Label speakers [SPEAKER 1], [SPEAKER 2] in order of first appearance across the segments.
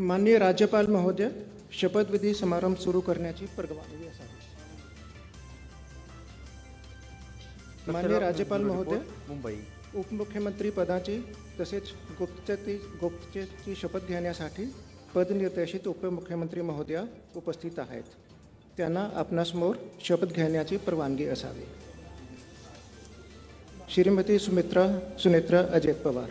[SPEAKER 1] माननीय राज्यपाल महोदय शपथविधी समारंभ सुरू करण्याची परवानगी असावी माननीय राज्यपाल महोदय
[SPEAKER 2] मुंबई.
[SPEAKER 1] उपमुख्यमंत्री पदाची तसेच गुप्तचरची गुप्तचरची शपथ घेण्यासाठी पदनिर्देशित उपमुख्यमंत्री महोदया उपस्थित आहेत. त्यांना आपणासमोर शपथ घेण्याची परवानगी असावी. श्रीमती सुमित्रा सुनेत्रा अजित पवार.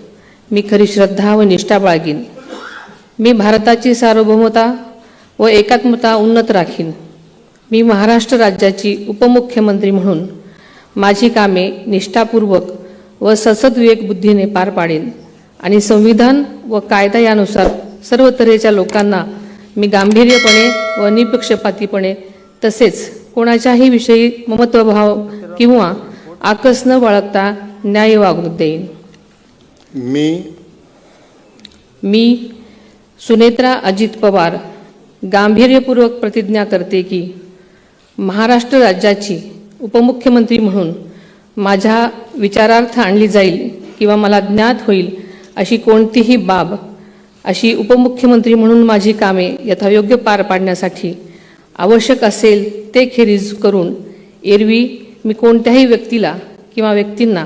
[SPEAKER 3] मी
[SPEAKER 4] खरी श्रद्धा व निष्ठा बाळगीन. मी भारताची सार्वभौमता व एकात्मता उन्नत राखीन. मी महाराष्ट्र राज्याची उपमुख्यमंत्री म्हणून माझी कामे निष्ठापूर्वक व ससद्विवेक बुद्धीने पार पाडेन आणि संविधान व कायदा यानुसार सर्व तऱ्हेच्या लोकांना मी गांभीर्यपणे व निपक्षपातीपणे तसेच कोणाच्याही विषयी ममत्वभाव किंवा आकस न बाळगता न्याय वागणूक देईन.
[SPEAKER 3] मी
[SPEAKER 4] मी सुनेत्रा अजित पवार गांभीर्यपूर्वक प्रतिज्ञा करते की महाराष्ट्र राज्याची उपमुख्यमंत्री म्हणून माझ्या विचारार्थ आणली जाईल किंवा मला ज्ञात होईल अशी कोणतीही बाब अशी उपमुख्यमंत्री म्हणून माझी कामे यथायोग्य पार पाडण्यासाठी आवश्यक असेल ते खेरीज करून एरवी मी कोणत्याही व्यक्तीला किंवा व्यक्तींना